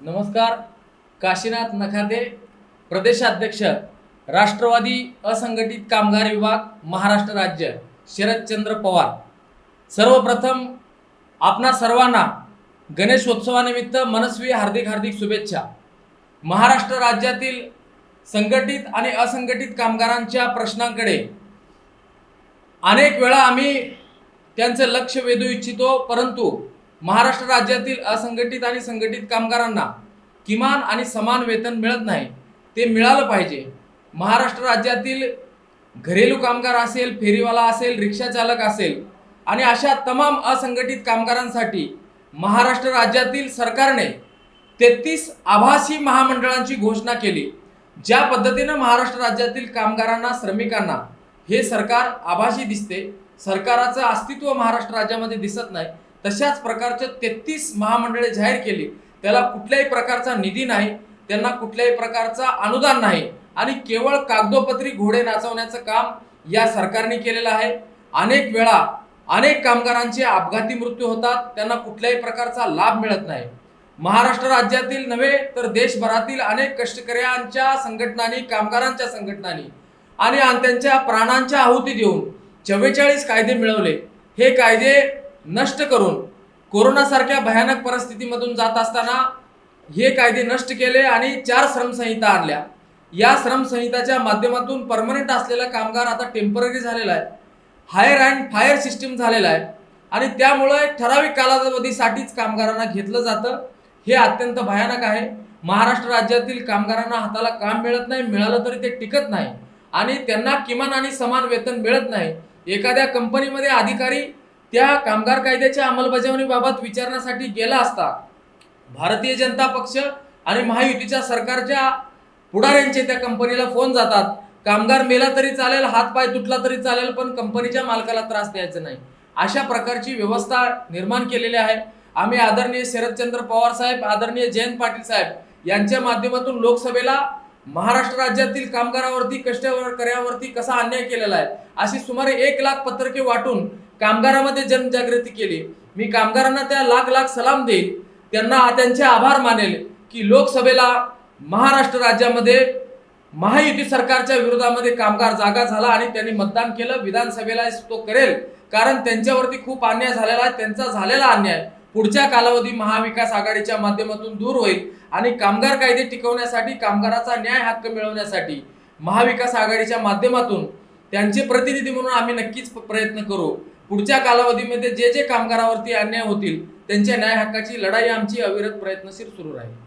नमस्कार. काशीनाथ नखाते प्रदेशाध्यक्ष राष्ट्रवादी असंघटित कामगार विभाग महाराष्ट्र राज्य शरदचंद्र पवार. सर्वप्रथम आपणा सर्वांना गणेशोत्सवानिमित्त मनस्वी हार्दिक हार्दिक शुभेच्छा. महाराष्ट्र राज्यातील संघटित आणि असंघटित कामगारांच्या प्रश्नांकडे अनेक वेळा आम्ही त्यांचं लक्ष वेधू इच्छितो परंतु महाराष्ट्र राज्यातील असंघटित आणि संघटित कामगारांना किमान आणि समान वेतन मिळत नाही ते मिळालं पाहिजे. महाराष्ट्र राज्यातील घरेलू कामगार असेल फेरीवाला असेल रिक्षाचालक असेल आणि अशा तमाम असंघटित कामगारांसाठी महाराष्ट्र राज्यातील सरकारने तेहतीस आभासी महामंडळांची घोषणा केली ज्या पद्धतीनं महाराष्ट्र राज्यातील कामगारांना श्रमिकांना हे सरकार आभासी दिसते. सरकाराचं अस्तित्व महाराष्ट्र राज्यामध्ये दिसत नाही. तशाच प्रकारचे तेहतीस महामंडळे जाहीर केली. त्याला कुठल्याही प्रकारचा निधी नाही त्यांना कुठल्याही प्रकारचा अनुदान नाही आणि केवळ कागदोपत्री घोडे नाचवण्याचं काम या सरकारने केलेलं आहे. अनेक वेळा अनेक कामगारांचे अपघाती मृत्यू होतात त्यांना कुठल्याही प्रकारचा लाभ मिळत नाही. महाराष्ट्र राज्यातील नव्हे तर देशभरातील अनेक कष्टकऱ्यांच्या संघटनांनी कामगारांच्या संघटनांनी आणि त्यांच्या प्राणांच्या आहुती देऊन चव्वेचाळीस कायदे मिळवले. हे कायदे नष्ट करून कोरोनासारख्या भयानक परिस्थितीमधून जात असताना हे कायदे नष्ट केले आणि चार श्रमसंहिता आणल्या. या श्रमसंहिताच्या माध्यमातून परमनंट असलेला कामगार आता टेंपररी झालेला आहे. हायर अँड फायर सिस्टीम झालेला आहे. आणि त्यामुळे ठराविक कालावधीसाठीच कामगारांना घेतलं जातं. हे अत्यंत भयानक आहे. महाराष्ट्र राज्यातील कामगारांना हाताला काम मिळत नाही मिळालं तरी ते टिकत नाही. आणि त्यांना किमान आणि समान वेतन मिळत नाही. एखाद्या कंपनीमध्ये अधिकारी त्या कामगार कायद्याच्या अंमलबजावणीबाबत विचारण्यासाठी गेला असता भारतीय जनता पक्ष आणि महायुतीच्या सरकारच्या पुढाऱ्यांचे त्या कंपनीला फोन जातात. कामगार मेला तरी चालेल हात पाय तुटला तरी चालेल पण कंपनीच्या मालकाला त्रास द्यायचा नाही. अशा प्रकारची व्यवस्था निर्माण केलेली आहे. आम्ही आदरणीय शरदचंद्र पवार साहेब आदरणीय जयंत पाटील साहेब यांच्या माध्यमातून लोकसभेला महाराष्ट्र राज्यातील कामगारावरती कष्टकऱ्यावरती कसा अन्याय केलेला आहे अशी सुमारे एक लाख पत्रके वाटून कामगारामध्ये जनजागृती केली. मी कामगारांना त्या लाख लाख सलाम देईल त्यांना त्यांचे आभार मानेल की लोकसभेला महाराष्ट्र राज्यामध्ये महायुती सरकारच्या विरोधामध्ये कामगार जागा झाला आणि त्यांनी मतदान केलं. विधानसभेला तो करेल. कारण त्यांच्यावरती खूप अन्याय झालेला आहे. त्यांचा झालेला अन्याय पुढच्या कालावधी महाविकास आघाडीच्या माध्यमातून दूर होईल. आणि कामगार कायदे टिकवण्यासाठी कामगाराचा न्याय हक्क मिळवण्यासाठी महाविकास आघाडीच्या माध्यमातून त्यांचे प्रतिनिधी म्हणून आम्ही नक्कीच प्रयत्न करू. पुढच्या कालावधीमध्ये जे जे कामगारावरती अन्याय होतील त्यांच्या न्याय हक्काची लढाई आमची अविरत प्रयत्नशील सुरू राहील.